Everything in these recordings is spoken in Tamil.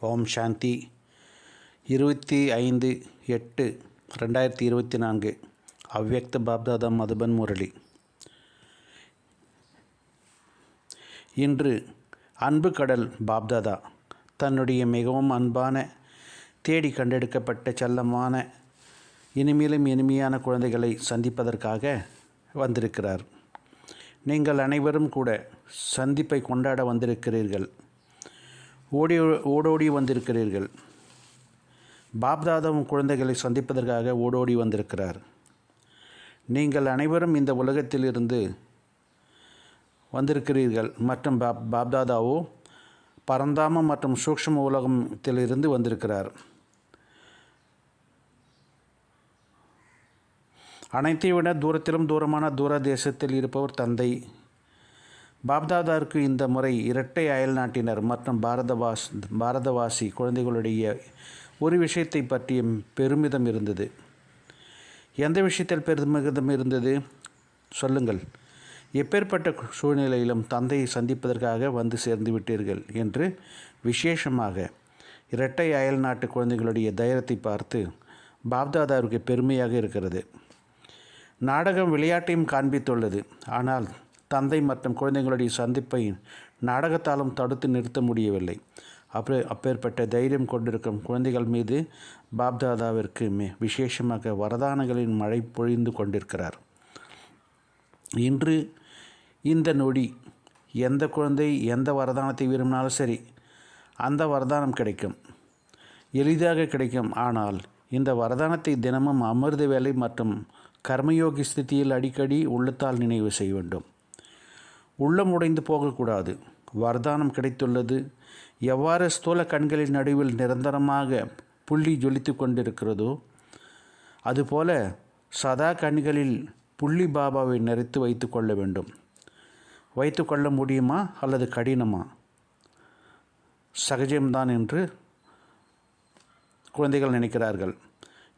ஓம் சாந்தி. இருபத்தி ஐந்து எட்டு ரெண்டாயிரத்தி இருபத்தி நான்கு. அவ்யக்த பாப்தாதா மதுபன் முரளி. இன்று அன்பு கடல் பாப்தாதா தன்னுடைய மிகவும் அன்பான தேடி கண்டெடுக்கப்பட்ட செல்லமான இனிமேலும் இனிமையான குழந்தைகளை சந்திப்பதற்காக வந்திருக்கிறார். நீங்கள் அனைவரும் கூட சந்திப்பை கொண்டாட வந்திருக்கிறீர்கள். ஓடி ஓடோடி வந்திருக்கிறீர்கள். பாப்தாதாவும் குழந்தைகளை சந்திப்பதற்காக ஓடோடி வந்திருக்கிறார். நீங்கள் அனைவரும் இந்த உலகத்திலிருந்து வந்திருக்கிறீர்கள். மற்றும் பாப் பாப்தாதாவோ பரந்தாமம் மற்றும் சூக்ஷ்ம உலகத்திலிருந்து வந்திருக்கிறார். அனைத்தை விட தூரத்திலும் தூரமான தூர தேசத்தில் இருப்பவர் தந்தை பாப்தாதாருக்கு இந்த முறை இரட்டை அயல் நாட்டினர் மற்றும் பாரதவாஸ் பாரதவாசி குழந்தைகளுடைய ஒரு விஷயத்தை பற்றிய பெருமிதம் இருந்தது. எந்த விஷயத்தில் பெருமிதம் இருந்தது? சொல்லுங்கள். எப்பேற்பட்ட சூழ்நிலையிலும் தந்தையை சந்திப்பதற்காக வந்து சேர்ந்து விட்டீர்கள் என்று விசேஷமாக இரட்டை அயல் நாட்டு குழந்தைகளுடைய தைரியத்தை பார்த்து பாப்தாதாருக்கு பெருமையாக இருக்கிறது. நாடகம் விளையாட்டையும் காண்பித்துள்ளது. ஆனால் தந்தை மற்றும் குழந்தைகளுடைய சந்திப்பை நாடகத்தாலும் தடுத்து நிறுத்த முடியவில்லை. அப்பே அப்பேற்பட்ட தைரியம் கொண்டிருக்கும் குழந்தைகள் மீது பாப்தாதாவிற்கு மே விசேஷமாக வரதானங்களின் மழை பொழிந்து கொண்டிருக்கிறார். இன்று இந்த நொடி எந்த குழந்தை எந்த வரதானத்தை விரும்பினாலும் சரி அந்த வரதானம் கிடைக்கும். எளிதாக கிடைக்கும். ஆனால் இந்த வரதானத்தை தினமும் அமிர்த வேலை மற்றும் கர்மயோகி ஸ்திதியில் அடிக்கடி உள்ளத்தால் நினைவு செய்ய வேண்டும். உள்ளம் உடைந்து போகக்கூடாது. வரதானம் கிடைத்துள்ளது. எவ்வாறு ஸ்தூல கண்களின் நடுவில் நிரந்தரமாக புள்ளி ஜொலித்து கொண்டிருக்கிறதோ அதுபோல சதா கண்களில் புள்ளி பாபாவை நிறைத்து வைத்து கொள்ள வேண்டும். வைத்து கொள்ள முடியுமா அல்லது கடினமா? சகஜம்தான் என்று குழந்தைகள் நினைக்கிறார்கள்.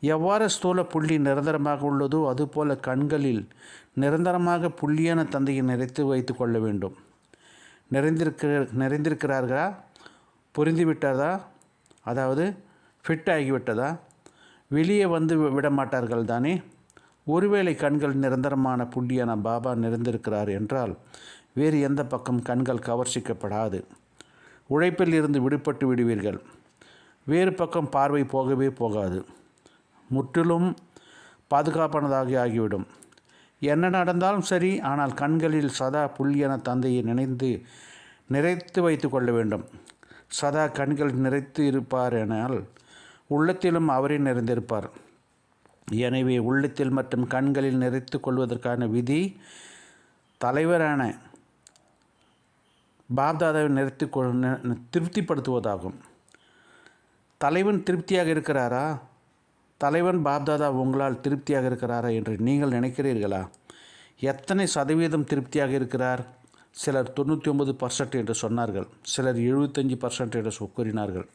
எவ்வாறு ஸ்தூல புள்ளி நிரந்தரமாக உள்ளதோ அதுபோல கண்களில் நிரந்தரமாக புள்ளியான தந்தையை நிறைத்து வைத்து கொள்ள வேண்டும். நிறைந்திருக்கிற நிறைந்திருக்கிறார்களா? புரிந்துவிட்டதா அதாவது ஃபிட் ஆகிவிட்டதா? வெளியே வந்து விட மாட்டார்கள் தானே? ஒருவேளை கண்கள் நிரந்தரமான புள்ளியான பாபா நிறைந்திருக்கிறார் என்றால் வேறு எந்த பக்கம் கண்கள் கவர்ச்சிக்கப்படாது. உழைப்பில் இருந்து விடுபட்டு விடுவீர்கள். வேறு பக்கம் பார்வை போகவே போகாது. முற்றிலும் பாதுகாப்பானதாக ஆகிவிடும். என்ன நடந்தாலும் சரி ஆனால் கண்களில் சதா புள்ளியான தந்தையை நினைந்து நிறைத்து வைத்து கொள்ள வேண்டும். சதா கண்கள் நிறைத்து இருப்பார் எனால் உள்ளத்திலும் அவரே நிறைந்திருப்பார். எனவே உள்ளத்தில் மற்றும் கண்களில் நிறைத்து கொள்வதற்கான விதி தலைவரான பாப்தாதாவை நிறுத்தி திருப்திப்படுத்துவதாகும். தலைவன் திருப்தியாக இருக்கிறாரா? தலைவன் பாப்தாதா உங்களால் திருப்தியாக இருக்கிறாரா என்று நீங்கள் நினைக்கிறீர்களா? எத்தனை சதவீதம் திருப்தியாக இருக்கிறார்? சிலர் தொண்ணூற்றி ஒன்பது பர்சன்ட் என்று சொன்னார்கள். சிலர் எழுபத்தஞ்சி பர்சன்ட் என்று கூறினார்கள்.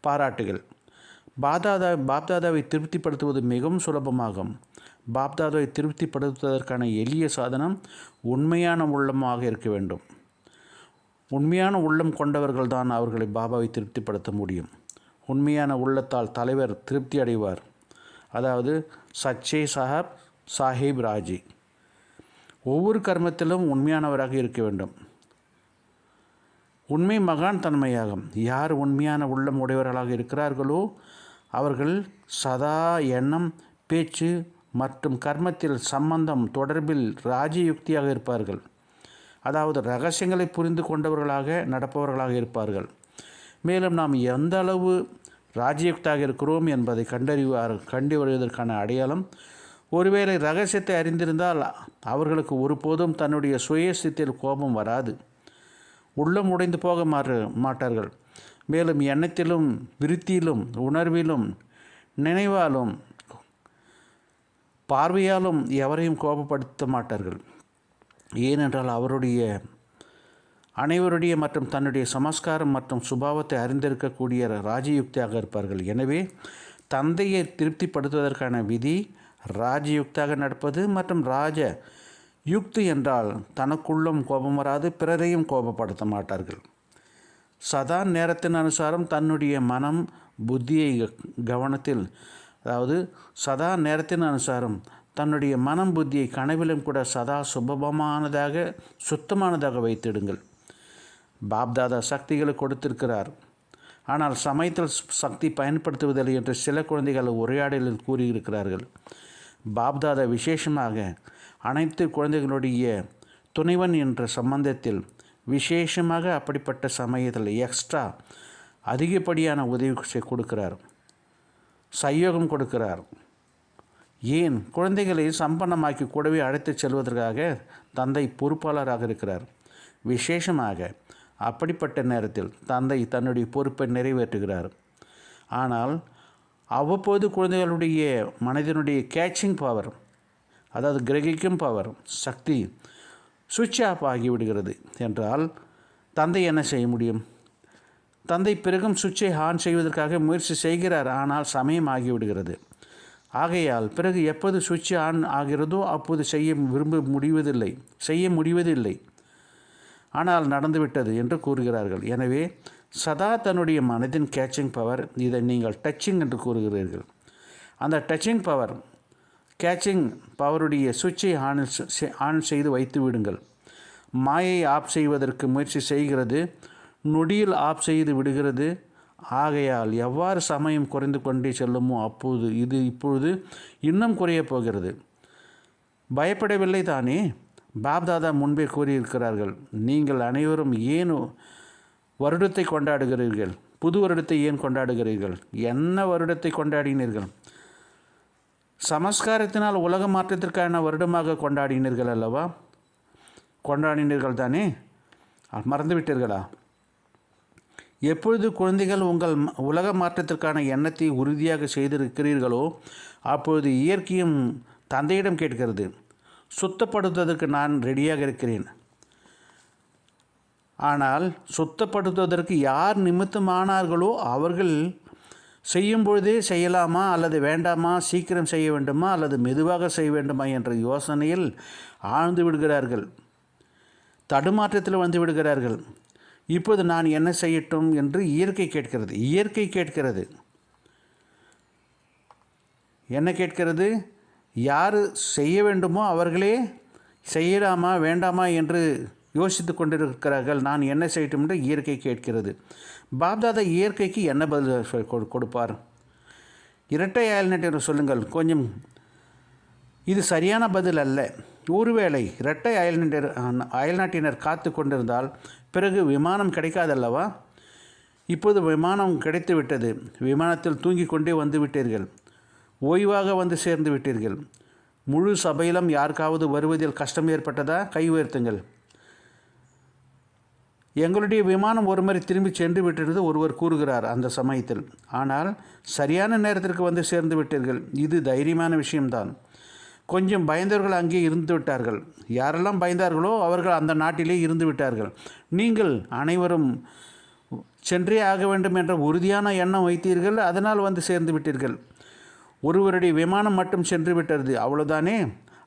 பாராட்டுகள். பாப்தாதா பாப்தாதாவை திருப்திப்படுத்துவது மிகவும் சுலபமாகும். பாப்தாதாவை திருப்திப்படுத்துவதற்கான எளிய சாதனம் உண்மையான உள்ளமாக இருக்க வேண்டும். உண்மையான உள்ளம் கொண்டவர்கள் தான் அவர்களை பாபாவை திருப்திப்படுத்த முடியும். உண்மையான உள்ளத்தால் தலைவர் திருப்தி அடைவார். அதாவது சச்சே சாஹப் சாஹிப் ராஜி. ஒவ்வொரு கர்மத்திலும் உண்மையானவராக இருக்க வேண்டும். உண்மை மகான் தன்மையாகும். யார் உண்மையான உள்ளம் உடையவர்களாக இருக்கிறார்களோ அவர்கள் சதா எண்ணம் பேச்சு மற்றும் கர்மத்தில் சம்பந்தம் தொடர்பில் ராஜயுக்தியாக இருப்பார்கள். அதாவது ரகசியங்களை புரிந்து கொண்டவர்களாக நடப்பவர்களாக இருப்பார்கள். மேலும் நாம் எந்த அளவு ராஜயுக்தாக இருக்கிறோம் என்பதை கண்டறிவார் கண்டு வருவதற்கான அடையாளம் ஒருவேளை ரகசியத்தை அறிந்திருந்தால் அவர்களுக்கு ஒருபோதும் தன்னுடைய சுயசித்தில் கோபம் வராது. உள்ளம் உடைந்து போக மாறு மாட்டார்கள். மேலும் எண்ணத்திலும் விருத்தியிலும் உணர்விலும் நினைவாலும் பார்வையாலும் எவரையும் கோபப்படுத்த மாட்டார்கள். ஏனென்றால் அவருடைய அனைவருடைய மற்றும் தன்னுடைய சமஸ்காரம் மற்றும் சுபாவத்தை அறிந்திருக்கக்கூடிய ராஜயுக்தியாக இருப்பார்கள். எனவே தந்தையை திருப்திப்படுத்துவதற்கான விதி ராஜயுக்தாக நடப்பது மற்றும் ராஜ யுக்தி என்றால் தனக்குள்ளும் கோபம் வராது பிறரையும் கோபப்படுத்த மாட்டார்கள். சதா நேரத்தின் அனுசாரம் தன்னுடைய மனம் புத்தியை க- கவனத்தில் அதாவது சதா நேரத்தின் அனுசாரம் தன்னுடைய மனம் புத்தியை கனவிலும் கூட சதா சுபபமானதாக சுத்தமானதாக வைத்திடுங்கள். பாப்தாதா சக்திகளை கொடுத்திருக்கிறார். ஆனால் சமயத்தில் ஸ்- சக்தி பயன்படுத்துவதில்லை என்று சில குழந்தைகள் உரையாடலில் கூறியிருக்கிறார்கள். பாப்தாதா விசேஷமாக அனைத்து குழந்தைகளுடைய துணைவன் என்ற சம்பந்தத்தில் விசேஷமாக அப்படிப்பட்ட சமயத்தில் எக்ஸ்ட்ரா அதிகப்படியான உதவி கொடுக்கிறார். சயோகம் கொடுக்கிறார். ஏன்? குழந்தைகளை சம்பன்னமாக்கி கூடவே அழைத்துச் செல்வதற்காக தந்தை பொறுப்பாளராக இருக்கிறார். விசேஷமாக அப்படிப்பட்ட நேரத்தில் தந்தை தன்னுடைய பொறுப்பை நிறைவேற்றுகிறார். ஆனால் அவ்வப்போது குழந்தைகளுடைய மனதினுடைய கேட்சிங் பவர் அதாவது கிரகிக்கும் பவர் சக்தி சுவிட்ச் ஆஃப் ஆகிவிடுகிறது. என்றால் தந்தை என்ன செய்ய முடியும்? தந்தை பிறகும் சுவிட்சை ஆன் செய்வதற்காக முயற்சி செய்கிறார் ஆனால் சமயம் ஆகிவிடுகிறது. ஆகையால் பிறகு எப்போது சுவிட்ச் ஆன் ஆகிறதோ அப்போது செய்ய விரும்ப முடிவதில்லை செய்ய முடிவதில்லை. ஆனால் நடந்துவிட்டது என்று கூறுகிறார்கள். எனவே சதா தன்னுடைய மனதின் கேட்சிங் பவர் இதை நீங்கள் டச்சிங் என்று கூறுகிறீர்கள். அந்த டச்சிங் பவர் கேட்சிங் பவருடைய சுவிட்சை ஆன் செ- ஆன் செய்து வைத்து விடுங்கள். மாயை ஆஃப் செய்வதற்கு முயற்சி செய்கிறது நொடியில் ஆஃப் செய்து விடுகிறது. ஆகையால் எவ்வாறு சமயம் குறைந்து கொண்டே செல்லுமோ அப்போது இது இப்பொழுது இன்னும் குறையப் போகிறது. பயப்படவில்லை தானே? பாப்தாதா முன்பே கூறியிருக்கிறார்கள் நீங்கள் அனைவரும் ஏன் வருடத்தை கொண்டாடுகிறீர்கள்? புது வருடத்தை ஏன் கொண்டாடுகிறீர்கள்? என்ன வருடத்தை கொண்டாடினீர்கள்? சமஸ்காரத்தினால் உலக மாற்றத்திற்கான வருடமாக கொண்டாடினீர்கள் அல்லவா? கொண்டாடினீர்கள் தானே? மறந்துவிட்டீர்களா? எப்பொழுது குழந்தைகள் உங்கள் உலக மாற்றத்திற்கான எண்ணத்தை உறுதியாக செய்திருக்கிறீர்களோ அப்பொழுது இயற்கையும் தந்தையிடம் கேட்கிறது. சுத்தப்படுத்துவதற்கு நான் ரெடியாக இருக்கிறேன். ஆனால் சுத்தப்படுத்துவதற்கு யார் நிமித்தமானார்களோ அவர்கள் செய்யும் பொழுதே செய்யலாமா அல்லது வேண்டாமா சீக்கிரம் செய்ய வேண்டுமா அல்லது மெதுவாக செய்ய வேண்டுமா என்ற யோசனையில் ஆழ்ந்து விடுகிறார்கள். தடுமாற்றத்தில் வந்து விடுகிறார்கள். இப்போது நான் என்ன செய்யட்டும் என்று இயற்கை கேட்கிறது. இயற்கை கேட்கிறது. என்ன கேட்கிறது? யார் செய்ய வேண்டுமோ அவர்களே செய்யலாமா வேண்டாமா என்று யோசித்து கொண்டிருக்கிறார்கள். நான் என்ன செய்யட்டும் என்று இயற்கை கேட்கிறது. பாப்தாதா இயற்கைக்கு என்ன பதில் கொடுப்பார்? இரட்டை அயல்நட் என்று சொல்லுங்கள். கொஞ்சம் இது சரியான பதில் அல்ல. ஒருவேளை இரட்டை அயல்நட்டர் அயல்நாட்டினர் காத்து கொண்டிருந்தால் பிறகு விமானம் கிடைக்காதல்லவா? இப்போது விமானம் கிடைத்து விட்டது விமானத்தில் தூங்கி கொண்டே வந்து விட்டீர்கள். ஓய்வாக வந்து சேர்ந்து விட்டீர்கள். முழு சபையிலும் யாருக்காவது வருவதில் கஷ்டம் ஏற்பட்டதா? கை உயர்த்துங்கள். எங்களுடைய விமானம் ஒரு முறை திரும்பி சென்று விட்டிருந்து ஒருவர் கூறுகிறார் அந்த சமயத்தில். ஆனால் சரியான நேரத்திற்கு வந்து சேர்ந்து விட்டீர்கள். இது தைரியமான விஷயம்தான். கொஞ்சம் பயந்தவர்கள் அங்கே இருந்து விட்டார்கள். யாரெல்லாம் பயந்தார்களோ அவர்கள் அந்த நாட்டிலே இருந்து விட்டார்கள். நீங்கள் அனைவரும் சென்றே ஆக வேண்டும் என்ற உறுதியான எண்ணம் வைத்தீர்கள். அதனால் வந்து சேர்ந்து விட்டீர்கள். ஒருவருடைய விமானம் மட்டும் சென்று விட்டது அவ்வளோதானே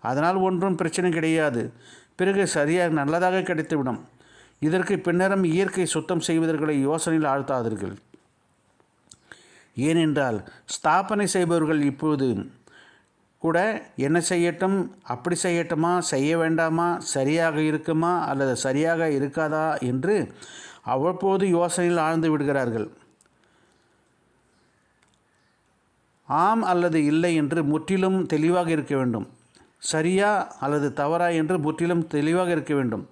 அதனால் ஒன்றும் பிரச்சனை கிடையாது. பிறகு சரியாக நல்லதாக கிடைத்துவிடும். இதற்கு பின்னரும் இயற்கை சுத்தம் செய்வதற்களை யோசனையில் ஆழ்த்தாதீர்கள். ஏனென்றால் ஸ்தாபனை செய்பவர்கள் இப்போது கூட என்ன செய்யட்டும் அப்படி செய்யட்டுமா செய்ய வேண்டாமா சரியாக இருக்குமா அல்லது சரியாக இருக்காதா என்று அவ்வப்போது யோசனையில் ஆழ்ந்து விடுகிறார்கள். ஆம் அல்லது இல்லை என்று முற்றிலும் தெளிவாக இருக்க வேண்டும். சரியா அல்லது தவறா என்று முற்றிலும் தெளிவாக இருக்க வேண்டும்.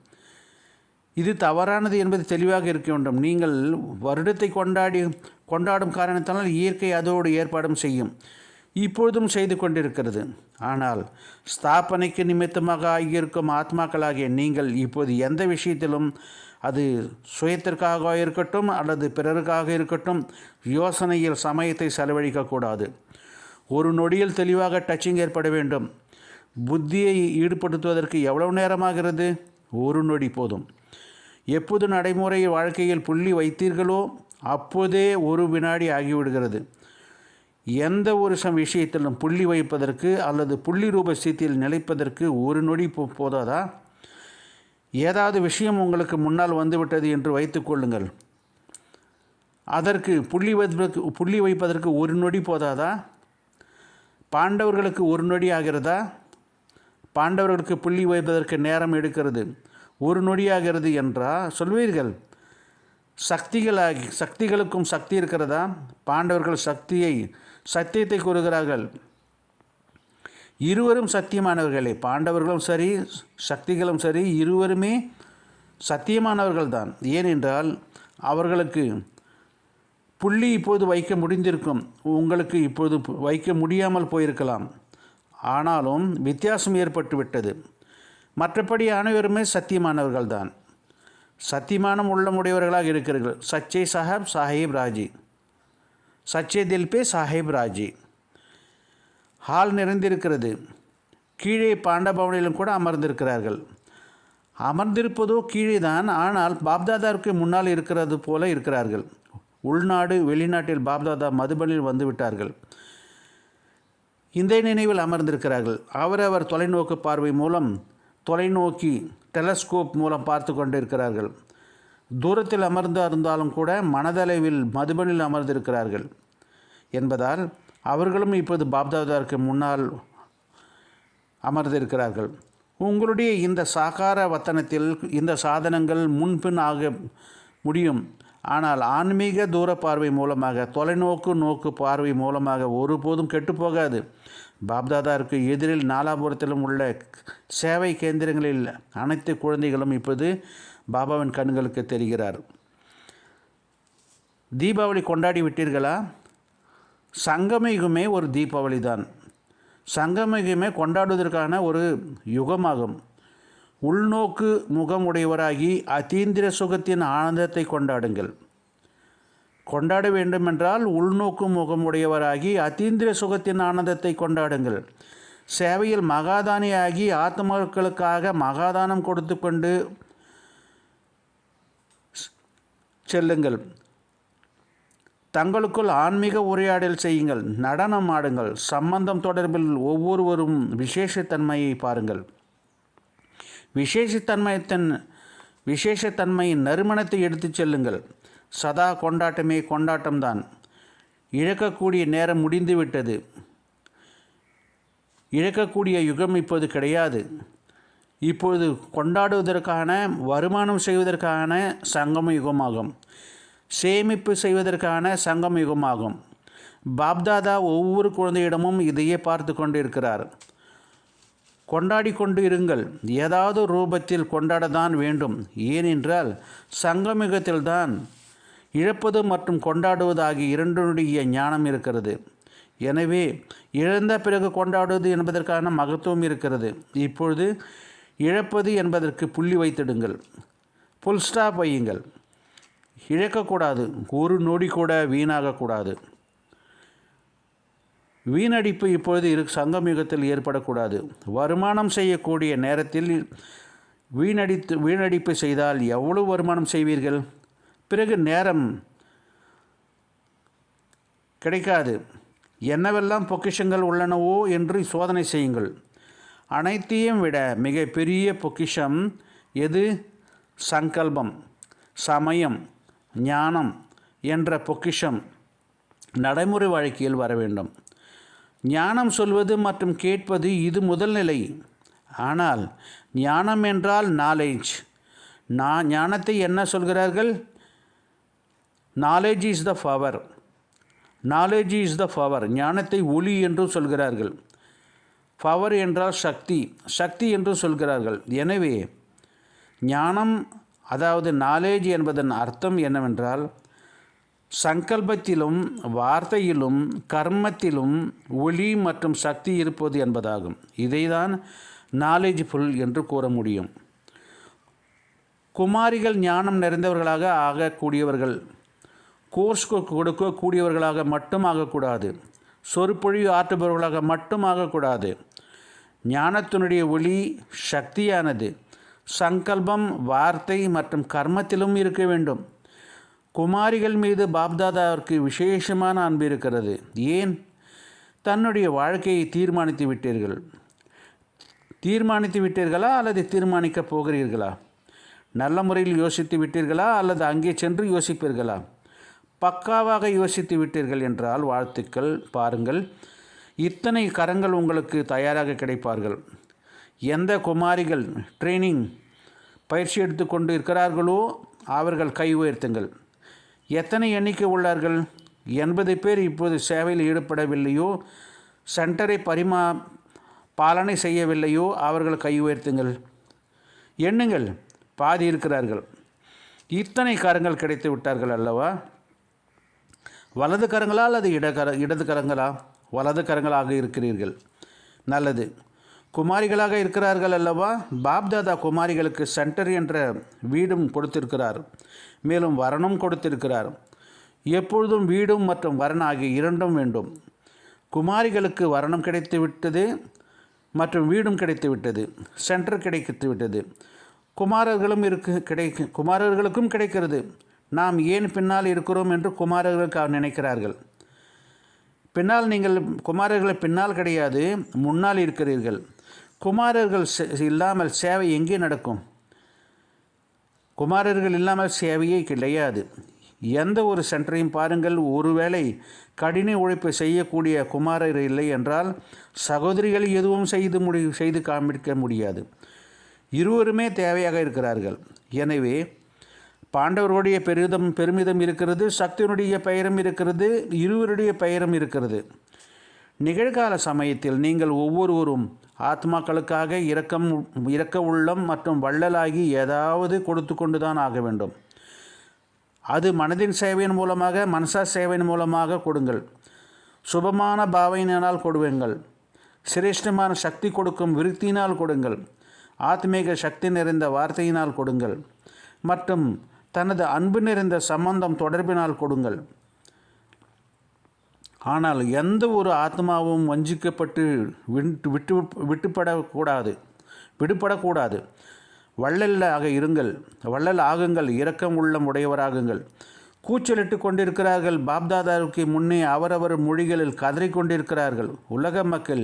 இது தவறானது என்பது தெளிவாக இருக்க வேண்டும். நீங்கள் வருடத்தை கொண்டாடி கொண்டாடும் காரணத்தினால் இயற்கை அதோடு ஏற்பாடும் செய்யும். இப்பொழுதும் செய்து கொண்டிருக்கிறது. ஆனால் ஸ்தாபனைக்கு நிமித்தமாக ஆகியிருக்கும் ஆத்மாக்களாகிய நீங்கள் இப்போது எந்த விஷயத்திலும் அது சுயத்திற்காக இருக்கட்டும் அல்லது பிறருக்காக இருக்கட்டும் யோசனையில் சமயத்தை செலவழிக்கக்கூடாது. ஒரு நொடியில் தெளிவாக டச்சிங் ஏற்பட வேண்டும். புத்தியை ஈடுபடுத்துவதற்கு எவ்வளவு நேரமாகிறது? ஒரு நொடி போதும். எப்போது நடைமுறை வாழ்க்கையில் புள்ளி வைத்தீர்களோ அப்போதே ஒரு வினாடி ஆகிவிடுகிறது. எந்த ஒரு சம் விஷயத்திலும் புள்ளி வைப்பதற்கு அல்லது புள்ளி ரூப ஸ்தித்தியில் நிலைப்பதற்கு ஒரு நொடி போ போதாதா? ஏதாவது விஷயம் உங்களுக்கு முன்னால் வந்துவிட்டது என்று வைத்துக்கொள்ளுங்கள் அதற்கு புள்ளி வைப்பதற்கு புள்ளி வைப்பதற்கு ஒரு நொடி போதாதா? பாண்டவர்களுக்கு ஒரு நொடி ஆகிறதா? பாண்டவர்களுக்கு புள்ளி வைப்பதற்கு நேரம் எடுக்கிறது. ஒரு நொடியாகிறது என்றால் சொல்வீர்கள். சக்திகளாகி சக்திகளுக்கும் சக்தி இருக்கிறதா? பாண்டவர்கள் சக்தியை சத்தியத்தை கூறுகிறார்கள். இருவரும் சத்தியமானவர்களே. பாண்டவர்களும் சரி சக்திகளும் சரி இருவருமே சத்தியமானவர்கள்தான். ஏனென்றால் அவர்களுக்கு புள்ளி இப்போது வைக்க முடிந்திருக்கும். உங்களுக்கு இப்போது வைக்க முடியாமல் போயிருக்கலாம். ஆனாலும் வித்தியாசம் ஏற்பட்டுவிட்டது. மற்றபடி அனைவருமே சத்தியமானவர்கள்தான். சத்தியமானம் உள்ளமுடையவர்களாக இருக்கிறீர்கள். சச்சே சாஹப் சாஹிப் ராஜி. சச்சே தில்பே சாஹிப் ராஜி. ஹால் நிறைந்திருக்கிறது. கீழே பாண்டபவனிலும் கூட அமர்ந்திருக்கிறார்கள். அமர்ந்திருப்பதோ கீழே தான் ஆனால் பாப்தாதாருக்கு முன்னால் இருக்கிறது போல இருக்கிறார்கள். உள்நாடு வெளிநாட்டில் பாப்தாதா மதுபனில் வந்துவிட்டார்கள் இந்த நினைவில் அமர்ந்திருக்கிறார்கள். அவரவர் தொலைநோக்கு பார்வை மூலம் தொலைநோக்கி டெலஸ்கோப் மூலம் பார்த்து கொண்டிருக்கிறார்கள். தூரத்தில் அமர்ந்து இருந்தாலும் கூட மனதளவில் மதுபனில் அமர்ந்திருக்கிறார்கள் என்பதால் அவர்களும் இப்போது பாப்தாதாருக்கு முன்னால் அமர்ந்திருக்கிறார்கள். உங்களுடைய இந்த சாகார வத்தனத்தில் இந்த சாதனங்கள் முன்பின் ஆக முடியும். ஆனால் ஆன்மீக தூர பார்வை மூலமாக தொலைநோக்கு நோக்கு பார்வை மூலமாக ஒருபோதும் கெட்டுப்போகாது பாப்தாதாருக்கு எதிரில் நாலாபுரத்திலும் உள்ள சேவை கேந்திரங்களில் அனைத்து குழந்தைகளும் இப்போது பாபாவின் கண்களுக்கு தெரிகிறார். தீபாவளி கொண்டாடி விட்டீர்களா? சங்கமிகுமே ஒரு தீபாவளி தான் சங்கமிகுமே கொண்டாடுவதற்கான ஒரு யுகமாகும். உள்நோக்கு முகமுடையவராகி அதீந்திர சுகத்தின் ஆனந்தத்தை கொண்டாடுங்கள். கொண்டாட வேண்டுமென்றால் உள்நோக்கு முகமுடையவராகி அதீந்திர சுகத்தின் ஆனந்தத்தை கொண்டாடுங்கள். சேவையில் மகாதானியாகி ஆத்மாக்களுக்காக மகாதானம் கொடுத்து கொண்டு செல்லுங்கள். தங்களுக்குள் ஆன்மீக உரையாடல் செய்யுங்கள். நடனம் ஆடுங்கள். சம்பந்தம் தொடர்பில் ஒவ்வொருவரும் விசேஷத்தன்மையை பாருங்கள். விசேஷத்தன்மையத்தின் விசேஷத்தன்மையின் நறுமணத்தை எடுத்துச் செல்லுங்கள். சதா கொண்டாட்டமே கொண்டாட்டம்தான். இழக்கக்கூடிய நேரம் முடிந்துவிட்டது. இழக்கக்கூடிய யுகம் இப்போது கிடையாது. இப்பொழுது கொண்டாடுவதற்கான வருமானம் செய்வதற்கான சங்கம யுகமாகும். சேமிப்பு செய்வதற்கான சங்கம் யுகமாகும். பாப்தாதா ஒவ்வொரு குழந்தையிடமும் இதையே பார்த்து கொண்டிருக்கிறார். கொண்டாடி கொண்டு இருங்கள். ஏதாவது ரூபத்தில் கொண்டாடத்தான் வேண்டும். ஏனென்றால் சங்கமிகத்தில்தான் இழப்பது மற்றும் கொண்டாடுவது ஆகிய இரண்டுடைய ஞானம் இருக்கிறது. எனவே இழந்த பிறகு கொண்டாடுவது என்பதற்கான மகத்துவம் இருக்கிறது. இப்பொழுது இழப்பது என்பதற்கு புள்ளி வைத்திடுங்கள். புல் ஸ்டாப் வையுங்கள். இழக்கக்கூடாது. ஒரு நொடி கூட வீணாகக்கூடாது. வீணடிப்பு இப்பொழுது இரு சங்கமிகத்தில் ஏற்படக்கூடாது. வருமானம் செய்யக்கூடிய நேரத்தில் வீணடித்து வீணடிப்பு செய்தால் எவ்வளவு வருமானம் செய்வீர்கள்? பிறகு நேரம் கிடைக்காது. என்னவெல்லாம் பொக்கிஷங்கள் உள்ளனவோ என்று சோதனை செய்யுங்கள். அனைத்தையும் விட மிக பெரிய பொக்கிஷம் எது? சங்கல்பம் சமயம் ஞானம் என்ற பொக்கிஷம் நடைமுறை வாழ்க்கையில் வர வேண்டும். ஞானம் சொல்வது மற்றும் கேட்பது இது முதல் நிலை. ஆனால் ஞானம் என்றால் நாலேஜ் நான் ஞானத்தை என்ன சொல்கிறார்கள்? Knowledge is the power knowledge is the power ஞானத்தை ஒளி என்றும் சொல்கிறார்கள். பவர் என்றால் சக்தி. சக்தி என்றும் சொல்கிறார்கள். எனவே ஞானம் அதாவது நாலேஜ் என்பதன் அர்த்தம் என்னவென்றால் சங்கல்பத்திலும் வார்த்தையிலும் கர்மத்திலும் ஒளி மற்றும் சக்தி இருப்பது என்பதாகும். இதைதான் நாலேஜ்ஃபுல் என்று கூற முடியும். குமாரிகள் ஞானம் நிறைந்தவர்களாக ஆகக்கூடியவர்கள். கோர்ஸ் கொடுக்கக்கூடியவர்களாக மட்டும் ஆகக்கூடாது. சொற்பொழிவு ஆற்றுபவர்களாக மட்டும் ஆகக்கூடாது. ஞானத்தினுடைய ஒளி சக்தியானது. சங்கல்பம் வார்த்தை மற்றும் கர்மத்திலும் இருக்க வேண்டும். குமாரிகள் மீது பாப்தாதாவிற்கு விசேஷமான அன்பு இருக்கிறது. ஏன்? தன்னுடைய வாழ்க்கையை தீர்மானித்து விட்டீர்கள். தீர்மானித்து விட்டீர்களா அல்லது தீர்மானிக்கப் போகிறீர்களா? நல்ல முறையில் யோசித்து விட்டீர்களா அல்லது அங்கே சென்று யோசிப்பீர்களா? பக்காவாக யோசித்து விட்டீர்கள் என்றால் வாழ்த்துக்கள் பாருங்கள். இத்தனை கரங்கள் உங்களுக்கு தயாராக கிடைப்பார்கள். எந்த குமாரிகள் ட்ரைனிங் பயிற்சி எடுத்துக்கொண்டு இருக்கிறார்களோ அவர்கள் கை உயர்த்துங்கள். எத்தனை எண்ணிக்கை உள்ளார்கள்? எண்பது பேர் இப்போது சேவையில் ஈடுபடவில்லையோ? சென்டரை பரிமா பாலனை செய்யவில்லையோ? அவர்கள் கை உயர்த்துங்கள். எண்ணுங்கள். பாதி இருக்கிறார்கள். இத்தனை கரங்கள் கிடைத்து விட்டார்கள் அல்லவா? வலது கரங்களா அல்லது இடகர இடது கரங்களா? வலது கரங்களாக இருக்கிறீர்கள். நல்லது. குமாரிகளாக இருக்கிறார்கள் அல்லவா? பாப்தாதா குமாரிகளுக்கு சென்டர் என்ற வீடும் கொடுத்திருக்கிறார். மேலும் வரணும் கொடுத்திருக்கிறார். எப்பொழுதும் வீடும் மற்றும் வரன் ஆகிய இரண்டும் வேண்டும். குமாரிகளுக்கு வரணம் கிடைத்து விட்டது மற்றும் வீடும் கிடைத்து விட்டது. சென்டர் கிடைத்து விட்டது. குமாரர்களும் இருக்கு கிடைக்கு குமாரர்களுக்கும் கிடைக்கிறது. நாம் ஏன் பின்னால் இருக்கிறோம் என்று குமாரர்களுக்கு நினைக்கிறார்கள். பின்னால் நீங்கள் குமாரர்களை பின்னால் கிடையாது முன்னால் இருக்கிறீர்கள். குமாரர்கள் இல்லாமல் சேவை எங்கே நடக்கும்? குமாரர்கள் இல்லாமல் சேவையே கிடையாது. எந்த ஒரு சென்டரையும் பாருங்கள் ஒருவேளை கடின உழைப்பு செய்யக்கூடிய குமாரர் இல்லை என்றால் சகோதரிகள் எதுவும் செய்து முடி செய்து காண்பிக்க முடியாது. இருவருமே தேவையாக இருக்கிறார்கள். எனவே பாண்டவருடைய பெரிதம் பெருமிதம் இருக்கிறது சக்தியினுடைய பெயரும் இருக்கிறது இருவருடைய பெயரும் இருக்கிறது. நிகழ்கால சமயத்தில் நீங்கள் ஒவ்வொருவரும் ஆத்மாக்களுக்காக இரக்கம் இரக்க உள்ளம் மற்றும் வள்ளலாகி ஏதாவது கொடுத்து கொண்டு தான் ஆக வேண்டும். அது மனதின் சேவையின் மூலமாக மனசா சேவையின் மூலமாக கொடுங்கள். சுபமான பாவையினால் கொடுவீங்கள் சிரேஷ்டமான சக்தி கொடுக்கும் விருத்தியினால் கொடுங்கள். ஆத்மீக சக்தி நிறைந்த வார்த்தையினால் கொடுங்கள். மற்றும் தனது அன்பு நிறைந்த சம்பந்தம் தொடர்பினால் கொடுங்கள். ஆனால் எந்த ஒரு ஆத்மாவும் வஞ்சிக்கப்பட்டு விட்டு விட்டு விட்டுப்படக்கூடாது விடுபடக்கூடாது. வள்ளலாக இருங்கள் வள்ளல் ஆகுங்கள் இரக்கம் உள்ளம் உடையவராகுங்கள். கூச்சலிட்டு கொண்டிருக்கிறார்கள் பாப்தாதாவுக்கு முன்னே அவரவர் மொழிகளில் கதறி கொண்டிருக்கிறார்கள். உலக மக்கள்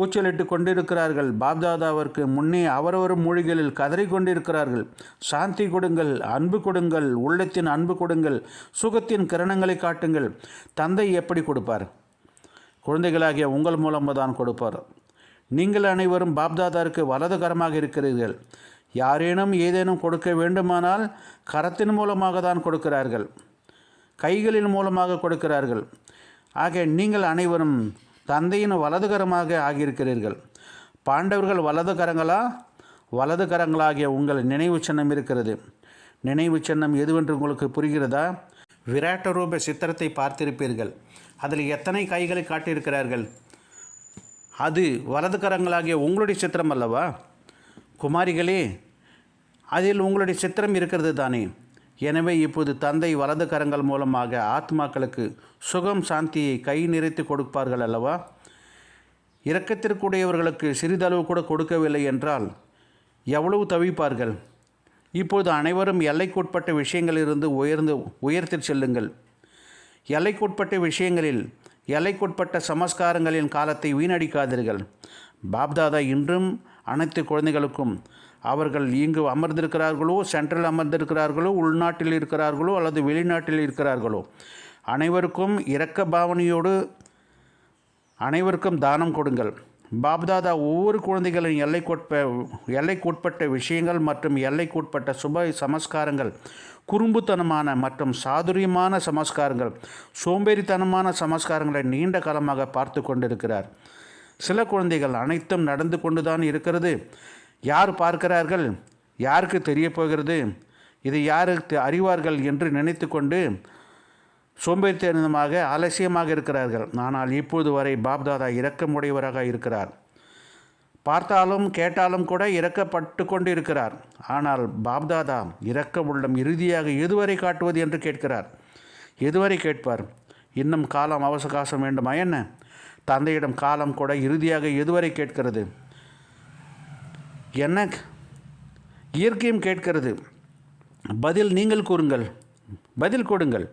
கூச்சலிட்டு கொண்டிருக்கிறார்கள். பாப்தாதாவிற்கு முன்னே அவரவரும் மொழிகளில் கதறி கொண்டிருக்கிறார்கள். சாந்தி கொடுங்கள் அன்பு கொடுங்கள் உள்ளத்தின் அன்பு கொடுங்கள் சுகத்தின் கிரணங்களை காட்டுங்கள். தந்தை எப்படி கொடுப்பார்? குழந்தைகளாகிய உங்கள் மூலமாக தான் கொடுப்பார். நீங்கள் அனைவரும் பாப்தாதாருக்கு வலதுகரமாக இருக்கிறீர்கள். யாரேனும் ஏதேனும் கொடுக்க வேண்டுமானால் கரத்தின் மூலமாக தான் கொடுக்கிறார்கள். கைகளின் மூலமாக கொடுக்கிறார்கள். ஆக நீங்கள் அனைவரும் தந்தையின் வலதுகரமாக ஆகியிருக்கிறீர்கள். பாண்டவர்கள் வலது கரங்களா? வலது கரங்களாகிய உங்கள் நினைவு சின்னம் இருக்கிறது. நினைவு சின்னம் எதுவென்று உங்களுக்கு புரிகிறதா? விராட்ட ரூப சித்திரத்தை பார்த்திருப்பீர்கள். அதில் எத்தனை கைகளை காட்டியிருக்கிறார்கள்? அது வலது கரங்களாகிய உங்களுடைய சித்திரம் அல்லவா? குமாரிகளே அதில் உங்களுடைய சித்திரம் இருக்கிறது தானே. எனவே இப்போது தந்தை வலது கரங்கள் மூலமாக ஆத்மாக்களுக்கு சுகம் சாந்தியை கை நிறைத்து கொடுப்பார்கள் அல்லவா? இரக்கத்திற்குடையவர்களுக்கு சிறிதளவு கூட கொடுக்கவில்லை என்றால் எவ்வளவு தவிப்பார்கள்? இப்போது அனைவரும் எல்லைக்குட்பட்ட விஷயங்களிலிருந்து உயர்ந்து உயர்த்தி செல்லுங்கள். எல்லைக்குட்பட்ட விஷயங்களில் எல்லைக்குட்பட்ட சமஸ்காரங்களின் காலத்தை வீணடிக்காதீர்கள். பாப்தாதா இன்றும் அனைத்து குழந்தைகளுக்கும் அவர்கள் இங்கு அமர்ந்திருக்கிறார்களோ சென்ட்ரல் அமர்ந்திருக்கிறார்களோ உள்நாட்டில் இருக்கிறார்களோ அல்லது வெளிநாட்டில் இருக்கிறார்களோ அனைவருக்கும் இரக்க பாவனையோடு அனைவருக்கும் தானம் கொடுங்கள். பாப்தாதா ஒவ்வொரு குழந்தைகளின் எல்லைக்குட்ப எல்லைக்குட்பட்ட விஷயங்கள் மற்றும் எல்லைக்குட்பட்ட சுப சமஸ்காரங்கள் குறும்புத்தனமான மற்றும் சாதுரியமான சமஸ்காரங்கள் சோம்பேறித்தனமான சமஸ்காரங்களை நீண்ட காலமாக பார்த்து கொண்டிருக்கிறார். சில குழந்தைகள் அனைத்தும் நடந்து கொண்டுதான் இருக்கிறது. யார் பார்க்கிறார்கள்? யாருக்கு தெரிய போகிறது யாருக்கு அறிவார்கள் என்று நினைத்து கொண்டு சோம்பேறித்தனமாக அலட்சியமாக இருக்கிறார்கள். ஆனால் இப்போது வரை பாப்தாதா இரக்கமுடையவராக இருக்கிறார். பார்த்தாலும் கேட்டாலும் கூட இறக்கப்பட்டு கொண்டு இருக்கிறார் ஆனால் பாப்தாதா இரக்கம் உள்ளம் இறுதியாக எதுவரை காட்டுவது என்று கேட்கிறார். எதுவரை கேட்பார்? இன்னும் காலம் அவசகாசம் வேண்டுமா. என்ன தந்தையிடம் காலம் கூட இறுதியாக எதுவரை கேட்கிறது? என்ன? இயற்கையும் கேட்கிறது. பதில் நீங்கள் கூறுங்கள். பதில் கொடுங்கள்.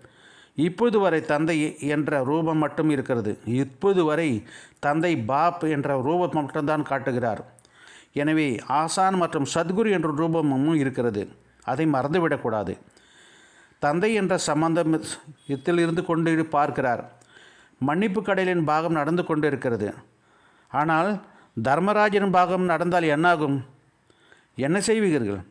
இப்போது வரை தந்தை என்ற ரூபம் மட்டும் இருக்கிறது. இப்போது வரை தந்தை பாப் என்ற ரூபம் மட்டும்தான் காட்டுகிறார். எனவே ஆசான் மற்றும் சத்குரு என்ற ரூபமும் இருக்கிறது. அதை மறந்துவிடக்கூடாது. தந்தை என்ற சம்பந்தம் இத்தில் இருந்து கொண்டு பார்க்கிறார். மன்னிப்பு கடலின் பாகம் நடந்து கொண்டு இருக்கிறது ஆனால் தர்மராஜன் பாகம் நடந்தால் என்னாகும்? என்ன செய்வீர்கள்?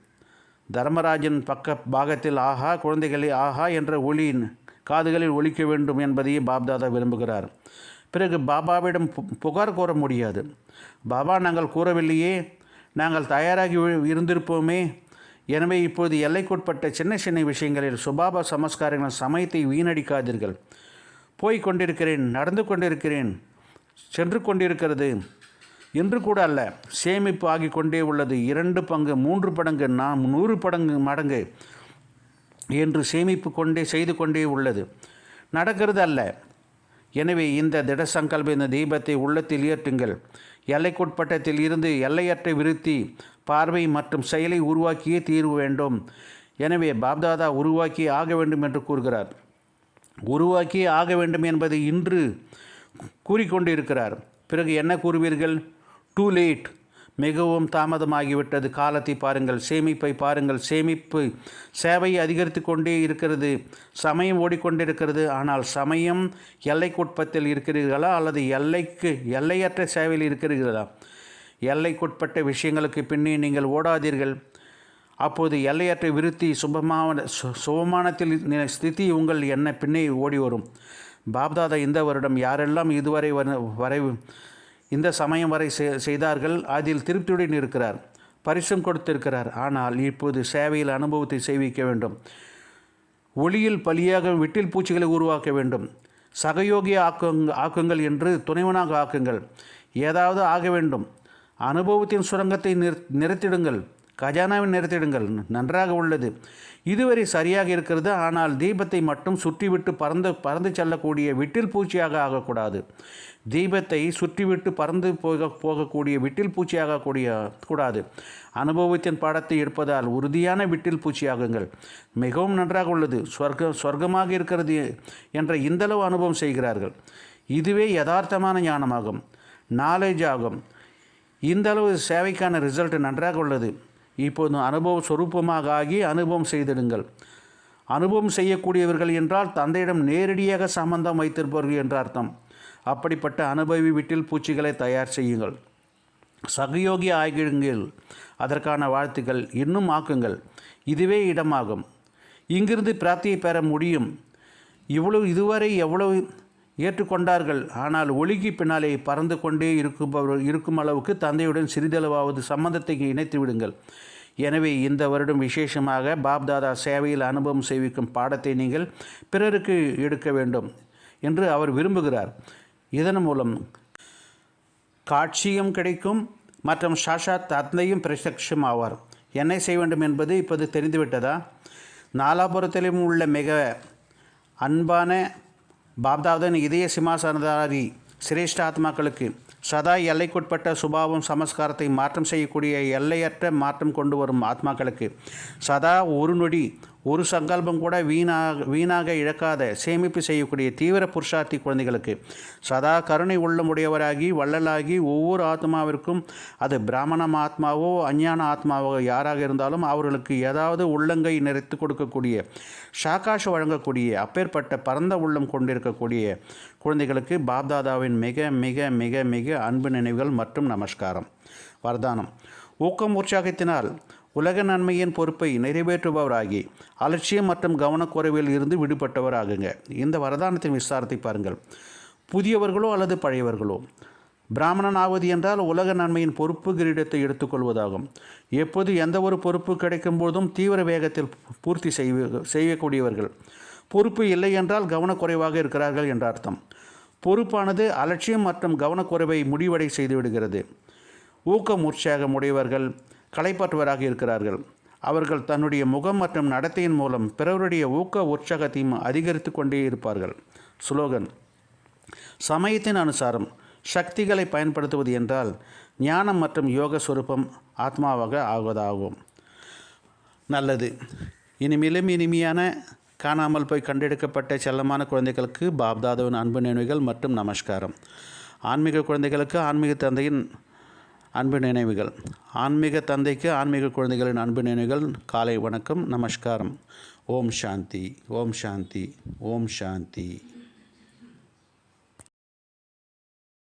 தர்மராஜன் பக்க பாகத்தில் ஆஹா குழந்தைகளை ஆஹா என்ற ஒளியின் காதுகளில் ஒலிக்க வேண்டும் என்பதையே பாப்தாதா விரும்புகிறார். பிறகு பாபாவிடம் பு- புகார் கூற முடியாது. பாபா நாங்கள் கூறவில்லையே. நாங்கள் தயாராகி இருந்திருப்போமே. எனவே இப்போது எல்லைக்குட்பட்ட சின்ன சின்ன விஷயங்களில் சுபாப சமஸ்காரங்களின் சமயத்தை வீணடிக்காதீர்கள். போய் கொண்டிருக்கிறேன் நடந்து கொண்டிருக்கிறேன் சென்று கொண்டிருக்கிறது. என்று கூட அல்ல சேமிப்பு ஆகி கொண்டே உள்ளது. இரண்டு பங்கு மூன்று படங்கு நாம் நூறு படங்கு மடங்கு என்று சேமிப்பு கொண்டே செய்து கொண்டே உள்ளது. நடக்கிறது அல்ல. எனவே இந்த திட சங்கல்ப இந்த தீபத்தை உள்ளத்தில் ஏற்றுங்கள். எல்லைக்குட்பட்டத்தில் இருந்து எல்லையற்ற விருத்தி பார்வை மற்றும் செயலை உருவாக்கியே தீர்வு வேண்டும். எனவே பாப்தாதா உருவாக்கி ஆக வேண்டும் என்று கூறுகிறார். உருவாக்கி ஆக வேண்டும் என்பதை இன்று கூறிக்கொண்டிருக்கிறார் பிறகு என்ன கூறுவீர்கள்? டூ லேட் மிகவும் தாமதமாகிவிட்டது. காலத்தை பாருங்கள். சேமிப்பை பாருங்கள். சேமிப்பு சேவை அதிகரித்து கொண்டே இருக்கிறது. சமயம் ஓடிக்கொண்டிருக்கிறது. ஆனால் சமயம் எல்லைக்குட்பத்தில் இருக்கிறீர்களா? அல்லது எல்லைக்கு எல்லையற்ற சேவையில் இருக்கிறீர்களா? எல்லைக்குட்பட்ட விஷயங்களுக்கு பின்னே நீங்கள் ஓடாதீர்கள். அப்போது எல்லையற்ற விருத்தி சுபமான சு- சுபமானத்தில் ஸ்திதி உங்கள் என்ன பின்னே ஓடி வரும். பாப்தாதா இந்த வருடம் யாரெல்லாம் இதுவரை வர- வரை இந்த சமயம் வரை செ- செய்தார்கள். அதில் திருப்தியுடன் இருக்கிறார். பரிசும் கொடுத்திருக்கிறார். ஆனால் இப்போது சேவையில் அனுபவத்தை செய்விக்க வேண்டும். ஒளியில் பலியாக விட்டில் பூச்சிகளை உருவாக்க வேண்டும். சகயோகி ஆக்குங் ஆக்குங்கள் என்று துணைவனாக ஆக்குங்கள். ஏதாவது ஆக வேண்டும். அனுபவத்தின் சுரங்கத்தை நிறு நிறுத்திடுங்கள். கஜானாவை நிறுத்திடுங்கள். நன்றாக உள்ளது. இதுவரை சரியாக இருக்கிறது. ஆனால் தீபத்தை மட்டும் சுற்றிவிட்டு பறந்து பறந்து செல்லக்கூடிய விட்டில் பூச்சியாக ஆகக்கூடாது. தீபத்தை சுற்றிவிட்டு பறந்து போக போகக்கூடிய விட்டில் பூச்சியாக கூடிய கூடாது. அனுபவத்தின் பாடத்தை எடுப்பதால் உறுதியான விட்டில் பூச்சியாகுங்கள். மிகவும் நன்றாக உள்ளது. சொர்க்க சொர்க்கமாக இருக்கிறது என்ற இந்தளவு அனுபவம் செய்கிறார்கள். இதுவே யதார்த்தமான ஞானமாகும். நாலேஜ் ஆகும். இந்தளவு சேவைக்கான ரிசல்ட் நன்றாக உள்ளது. இப்போது அனுபவ சொரூபமாக ஆகி அனுபவம் செய்திடுங்கள். அனுபவம் செய்யக்கூடியவர்கள் என்றால் தந்தையிடம் நேரடியாக சம்பந்தம் வைத்திருப்பவர்கள் என்ற அர்த்தம். அப்படிப்பட்ட அனுபவி வீட்டில் பூச்சிகளை தயார் செய்யுங்கள். சகயோகி ஆகிடுங்கள். அதற்கான வாழ்த்துக்கள் இன்னும் ஆக்குங்கள். இதுவே இடமாகும். இங்கிருந்து பிராப்தியை பெற முடியும். இவ்வளவு இதுவரை எவ்வளவு ஏற்றுக்கொண்டார்கள். ஆனால் ஒழுகி பின்னாலே பறந்து கொண்டே இருக்குபவர் இருக்கும் அளவுக்கு தந்தையுடன் சிறிதளவாவது சம்பந்தத்தை இணைத்து விடுங்கள். எனவே இந்த வருடம் விசேஷமாக பாப்தாதா சேவையில் அனுபவம் செய்விக்கும் பாடத்தை நீங்கள் பிறருக்கு எடுக்க வேண்டும் என்று அவர் விரும்புகிறார். இதன் மூலம் காட்சியும் கிடைக்கும் மற்றும் சாஷாத் தந்தையும் பிரசக்ஷம் ஆவார். என்ன செய்ய வேண்டும் என்பது இப்போது தெரிந்துவிட்டதா? நாலாபுரத்திலும் உள்ள மிக அன்பான பாப்தாதன் இதய சிம்மாசனதாரி சிரேஷ்ட ஆத்மாக்களுக்கு சதா எல்லைக்குட்பட்ட சுபாவம் சமஸ்காரத்தை மாற்றம் செய்யக்கூடிய எல்லையற்ற மாற்றம் கொண்டு வரும் ஆத்மாக்களுக்கு சதா ஒரு நொடி ஒரு சங்கல்பம் கூட வீணாக வீணாக இழக்காத சேமிப்பு செய்யக்கூடிய தீவிர புருஷார்த்தி குழந்தைகளுக்கு. சதா கருணை உள்ளமுடையவராகி வள்ளலாகி ஒவ்வொரு ஆத்மாவிற்கும் அது பிராமணம் ஆத்மாவோ அஞ்ஞான ஆத்மாவோ யாராக இருந்தாலும் அவர்களுக்கு ஏதாவது உள்ளங்கை நிறைத்து கொடுக்கக்கூடிய ஷாகாஷ் வழங்கக்கூடிய அப்பேற்பட்ட பரந்த உள்ளம் கொண்டிருக்கக்கூடிய குழந்தைகளுக்கு பாப்தாதாவின் மிக மிக மிக மிக அன்பு நினைவுகள் மற்றும் நமஸ்காரம். வரதானம். ஊக்கம் உற்சாகத்தினால் உலக நன்மையின் பொறுப்பை நிறைவேற்றுபவராகி அலட்சியம் மற்றும் கவனக்குறைவில் இருந்து விடுபட்டவராகுங்க. இந்த வரதானத்தின் விசாரத்தை பாருங்கள். புதியவர்களோ அல்லது பழையவர்களோ? பிராமணன் ஆவது என்றால் உலக நன்மையின் பொறுப்பு கிரீடத்தை எடுத்துக்கொள்வதாகும். எப்போது எந்த ஒரு பொறுப்பு கிடைக்கும் போதும் தீவிர வேகத்தில் பூர்த்தி செய்வ செய்யக்கூடியவர்கள். பொறுப்பு இல்லை என்றால் கவனக்குறைவாக இருக்கிறார்கள் என்ற அர்த்தம். பொறுப்பானது அலட்சியம் மற்றும் கவனக்குறைவை முடிவடை செய்துவிடுகிறது ஊக்கம் உற்சாகம் உடையவர்கள் களைப்பற்றவராக இருக்கிறார்கள். அவர்கள் தன்னுடைய முகம் மற்றும் நடத்தையின் மூலம் பிறருடைய ஊக்க உற்சாகத்தையும் அதிகரித்து கொண்டே இருப்பார்கள். ஸ்லோகன் சமயத்தின் அனுசாரம் சக்திகளை பயன்படுத்துவது என்றால் ஞானம் மற்றும் யோக சுரூபம் ஆத்மாவாக ஆவதாகும். நல்லது. இனிமேலும் இனிமையான காணாமல் போய் கண்டெடுக்கப்பட்ட செல்லமான குழந்தைகளுக்கு பாப்தாதவின் அன்பு நினைவுகள் மற்றும் நமஸ்காரம். ஆன்மீக குழந்தைகளுக்கு ஆன்மீக தந்தையின் அன்பு நினைவுகள். ஆன்மீக தந்தைக்கு ஆன்மீக குழந்தைகளின் அன்பு நினைவுகள். காலை வணக்கம் நமஸ்காரம். ஓம் சாந்தி ஓம் சாந்தி ஓம் சாந்தி.